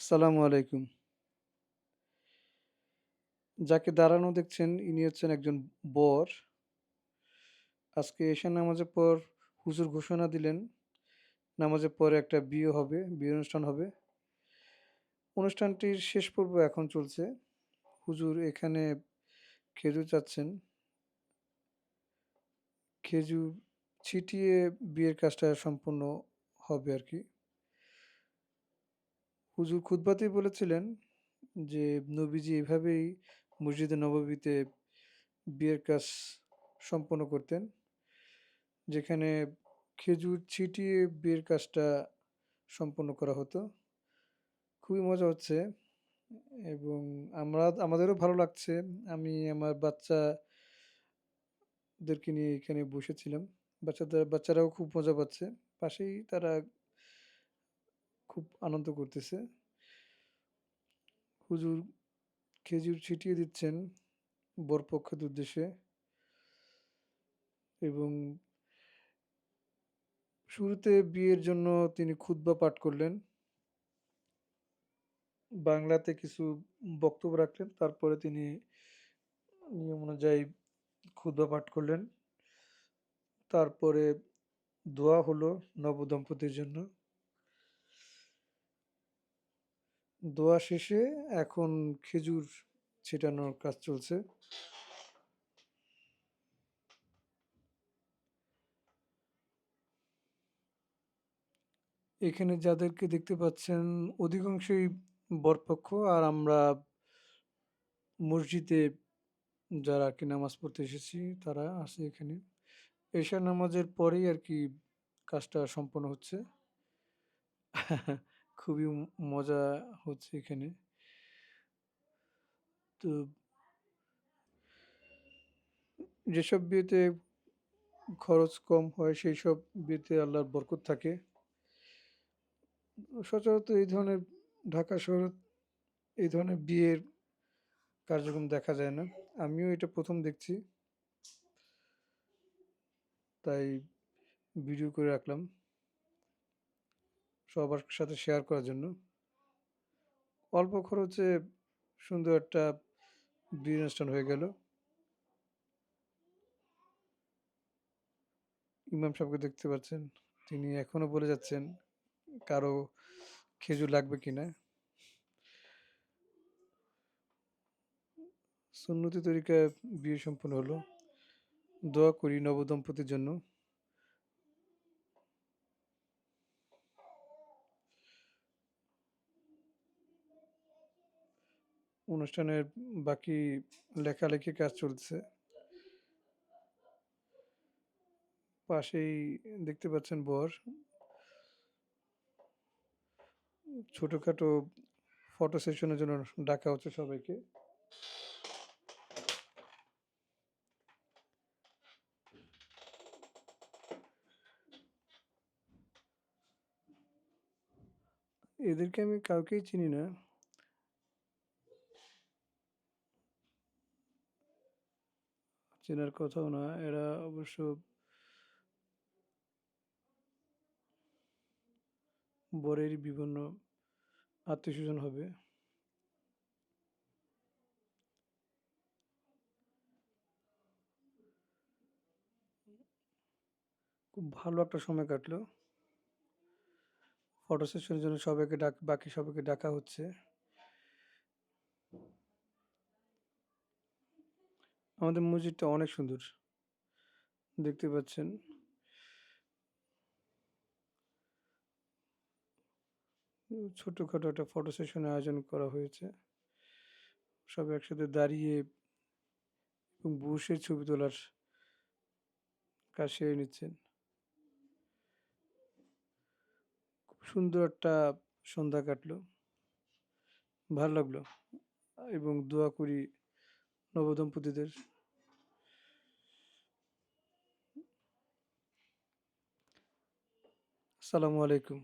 আসসালামু আলাইকুম। যাকে দাঁড়ানো দেখছেন ইনি হচ্ছেন একজন বর। আজকে এশার নামাজের পর হুজুর ঘোষণা দিলেন, নামাজের পরে একটা বিয়ে হবে, বিয়ে অনুষ্ঠান হবে। অনুষ্ঠানটির শেষ পর্ব এখন চলছে। হুজুর এখানে খেজুর চাচ্ছেন। খেজুর ছিটিয়ে বিয়ের কাজটা সম্পন্ন হবে আরকি। হুজুর খুতবাতেই বলেছিলেন যে, নবীজি এভাবেই মসজিদে নববীতে বিয়ের কাজ সম্পন্ন করতেন। যেখানে খেজুর ছিটিয়ে বিয়ের কাজটা সম্পন্ন করা হতো। খুবই মজা হচ্ছে এবং আমরা আমাদেরও ভালো লাগছে। আমি আমার বাচ্চাদেরকে নিয়ে এখানে বসেছিলাম। বাচ্চাদের বাচ্চারাও খুব মজা পাচ্ছে। পাশেই তারা খুব আনন্দ করতেছে। হুজুর খেজুর ছিটিয়ে দিচ্ছেন বরপক্ষের উদ্দেশ্যে। এবং শুরুতে বিয়ের জন্য তিনি খুতবা পাঠ করলেন। বাংলাতে কিছু বক্তব্য রাখলেন। তারপরে তিনি নিয়ম অনুযায়ী খুতবা পাঠ করলেন। তারপরে দোয়া হলো নবদম্পতির জন্য। দোয়া শেষে এখন খেজুর ছিটানোর কাজ চলছে। এখানে যাদেরকে দেখতে পাচ্ছেন অধিকাংশই বরপক্ষ আর আমরা মসজিদে যারা আরকি নামাজ পড়তে এসেছি তারা আছে এখানে। এশার নামাজের পরেই আর কি কাজটা সম্পন্ন হচ্ছে। খুবই মজা হচ্ছে এখানে। তো যেসব বিয়েতে খরচ কম হয় সেই সব বিয়েতে আল্লাহর বরকত থাকে। সচরাচর এই ধরনের ঢাকা শহরে এই ধরনের বিয়ের কার্যক্রম দেখা যায় না। আমিও এটা প্রথম দেখছি। তাই ভিডিও করে রাখলাম। সবার সাথে শেয়ার করার জন্য। অল্প খরচে সুন্দর একটা বিয়ে অনুষ্ঠান হয়ে গেল। ইমাম সাহেবকে দেখতে পাচ্ছেন। তিনি এখনও বলে যাচ্ছেন, কারও খেজুর লাগবে কিনা? সুন্নতি তরিকায় বিয়ে সম্পন্ন হলো। দোয়া করি নবদম্পতির জন্য। অনুষ্ঠানের বাকি লেখালেখির কাজ চলছে। পাশেই দেখতে পাচ্ছেন বর। ছোটখাটো ফটো সেশনের জন্য ডাকা হচ্ছে সবাইকে। এদেরকে আমি কাউকেই চিনি না। চেনার কথাও না। এরা অবশ্য বরেরই বিভিন্ন আত্মীয়স্বজন হবে। খুব ভালো একটা সময় কাটলো। ফটো সেশনের জন্য সবাইকে ডাক, বাকি সবাইকে ডাকা হচ্ছে। আমাদের মসজিদটা অনেক সুন্দর। দেখতে পাচ্ছেন। ছোটখাটো একটা ফটো সেশনের আয়োজন করা হয়েছে। সব একসাথে দাঁড়িয়ে এবং বসে ছবি তোলার কাজ সেরে নিচ্ছেন। খুব সুন্দর একটা সন্ধ্যা কাটলো। ভালো লাগল এবং দোয়া করি নবদম্পতিদের। আসসালামু আলাইকুম।